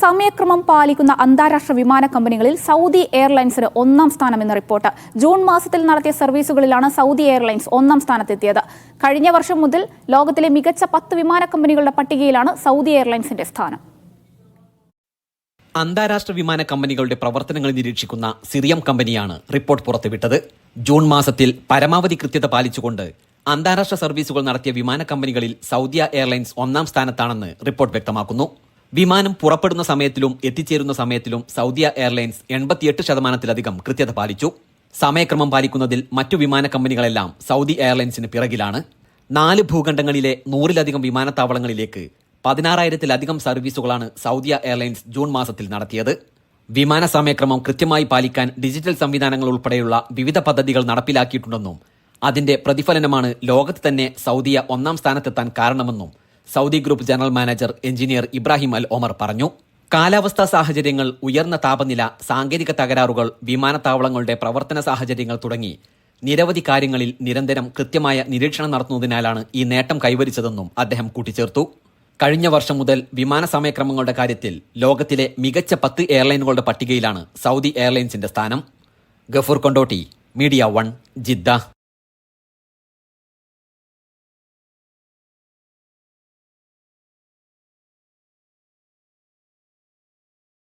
സമയക്രമം പാലിക്കുന്ന അന്താരാഷ്ട്ര വിമാന കമ്പനികളിൽ സൗദി എയർലൈൻസിന് ഒന്നാം സ്ഥാനം എന്ന റിപ്പോർട്ട്. ജൂൺ മാസത്തിൽ നടത്തിയ സർവീസുകളിലാണ് സൗദി എയർലൈൻസ് ഒന്നാം സ്ഥാനത്തെത്തിയത്. കഴിഞ്ഞ വർഷം മുതൽ ലോകത്തിലെ മികച്ച പത്ത് വിമാന കമ്പനികളുടെ പട്ടികയിലാണ് സൗദി എയർലൈൻസിന്റെ സ്ഥാനം. അന്താരാഷ്ട്ര വിമാന കമ്പനികളുടെ പ്രവർത്തനങ്ങൾ നിരീക്ഷിക്കുന്ന സിറിയം കമ്പനിയാണ് റിപ്പോർട്ട് പുറത്തുവിട്ടത്. ജൂൺ മാസത്തിൽ പരമാവധി കൃത്യത പാലിച്ചുകൊണ്ട് അന്താരാഷ്ട്ര സർവീസുകൾ നടത്തിയ വിമാന കമ്പനികളിൽ സൗദിയ എയർലൈൻസ് ഒന്നാം സ്ഥാനത്താണെന്ന് റിപ്പോർട്ട് വ്യക്തമാക്കുന്നു. വിമാനം പുറപ്പെടുന്ന സമയത്തിലും എത്തിച്ചേരുന്ന സമയത്തിലും സൗദിയ എയർലൈൻസ് എൺപത്തിയെട്ട് ശതമാനത്തിലധികം കൃത്യത പാലിച്ചു. സമയക്രമം പാലിക്കുന്നതിൽ മറ്റു വിമാന കമ്പനികളെല്ലാം സൗദി എയർലൈൻസിന് പിറകിലാണ്. നാല് ഭൂഖണ്ഡങ്ങളിലെ നൂറിലധികം വിമാനത്താവളങ്ങളിലേക്ക് പതിനാറായിരത്തിലധികം സർവീസുകളാണ് സൗദിയ എയർലൈൻസ് ജൂൺ മാസത്തിൽ നടത്തിയത്. വിമാന സമയക്രമം കൃത്യമായി പാലിക്കാൻ ഡിജിറ്റൽ സംവിധാനങ്ങൾ ഉൾപ്പെടെയുള്ള വിവിധ പദ്ധതികൾ നടപ്പിലാക്കിയിട്ടുണ്ടെന്നും അതിന്റെ പ്രതിഫലനമാണ് ലോകത്ത് തന്നെ സൗദിയ ഒന്നാം സ്ഥാനത്തെത്താൻ കാരണമെന്നും Saudi group general manager engineer Ibrahim Al Omar പറഞ്ഞു കാലാവസ്ഥാ സാഹചര്യങ്ങൾ ഉയർന്ന താപനില സാങ്കേതിക തകരാറുകൾ വിമാനത്താവളങ്ങളുടെ പ്രവർത്തന സാഹചര്യങ്ങൾ തുടങ്ങി നിരവധി കാര്യങ്ങളിൽ നിരന്തരം കൃത്യമായ നിരീക്ഷണം നടത്തുന്നതിനാലാണ് ഈ നേട്ടം കൈവരിച്ചതെന്നും അദ്ദേഹം കൂട്ടിച്ചേർത്തു. കഴിഞ്ഞ വർഷം മുതൽ വിമാന സമയക്രമങ്ങളുടെ കാര്യത്തിൽ ലോകത്തിലെ മികച്ച പത്ത് എയർലൈനുകളുടെ പട്ടികയിലാണ് സൗദി എയർലൈൻസിന്റെ സ്ഥാനം. Gafoor Kondotty Media One Jeddah.